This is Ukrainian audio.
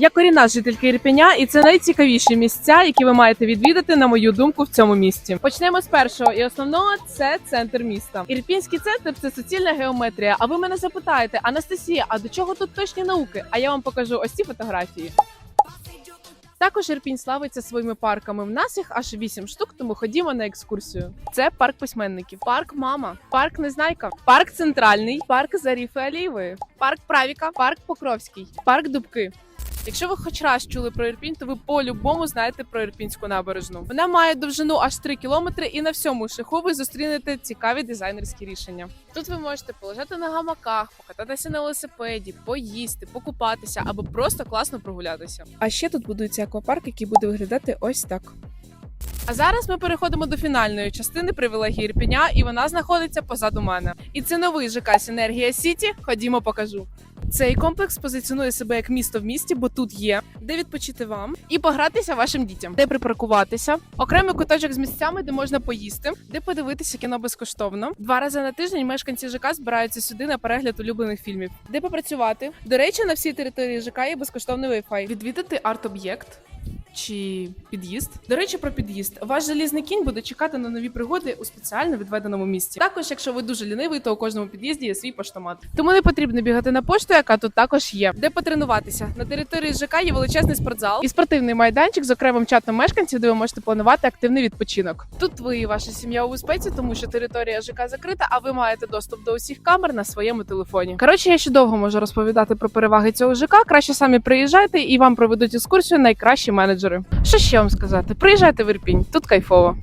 Я корінна жителька Ірпеня, і це найцікавіші місця, які ви маєте відвідати, на мою думку, в цьому місті. Почнемо з першого і основного це центр міста. Ірпінський центр це суцільна геометрія. А ви мене запитаєте, Анастасія, а до чого тут точні науки? А я вам покажу ось ці фотографії. Також Ірпінь славиться своїми парками. В нас їх аж вісім штук, тому ходімо на екскурсію. Це парк письменників, парк Мама, парк Незнайка, парк Центральний, парк Заріфи Алієвої, парк Правіка, парк Покровський, парк Дубки. Якщо ви хоч раз чули про Ірпінь, то ви по-любому знаєте про Ірпінську набережну. Вона має довжину аж 3 кілометри, і на всьому шляху ви зустрінете цікаві дизайнерські рішення. Тут ви можете полежати на гамаках, покататися на велосипеді, поїсти, покупатися або просто класно прогулятися. А ще тут будується аквапарк, який буде виглядати ось так. А зараз ми переходимо до фінальної частини привілегії Ірпеня, і вона знаходиться позаду мене. І це новий ЖК Сінергія Сіті. Ходімо, покажу. Цей комплекс позиціонує себе як місто в місті, бо тут є де відпочити вам і погратися вашим дітям, де припаркуватися, окремий куточок з місцями, де можна поїсти, де подивитися кіно безкоштовно. Два рази на тиждень мешканці ЖК збираються сюди на перегляд улюблених фільмів, де попрацювати. До речі, на всій території ЖК є безкоштовний Wi-Fi. Відвідати арт-об'єкт чи під'їзд. До речі, про під'їзд. Ваш залізний кінь буде чекати на нові пригоди у спеціально відведеному місці. Також, якщо ви дуже лінивий, то у кожному під'їзді є свій поштомат. Тому не потрібно бігати на пошту, яка тут також є. Де потренуватися? На території ЖК є величезний спортзал і спортивний майданчик з окремим чатом мешканців, де ви можете планувати активний відпочинок. Тут ви і ваша сім'я у безпеці, тому що територія ЖК закрита, а ви маєте доступ до усіх камер на своєму телефоні. Коротше, я ще довго можу розповідати про переваги цього ЖК. Краще самі приїжджайте і вам проведуть екскурсію найкращі менеджери. Що ще вам сказати? Приїжджайте в Ірпінь, тут кайфово.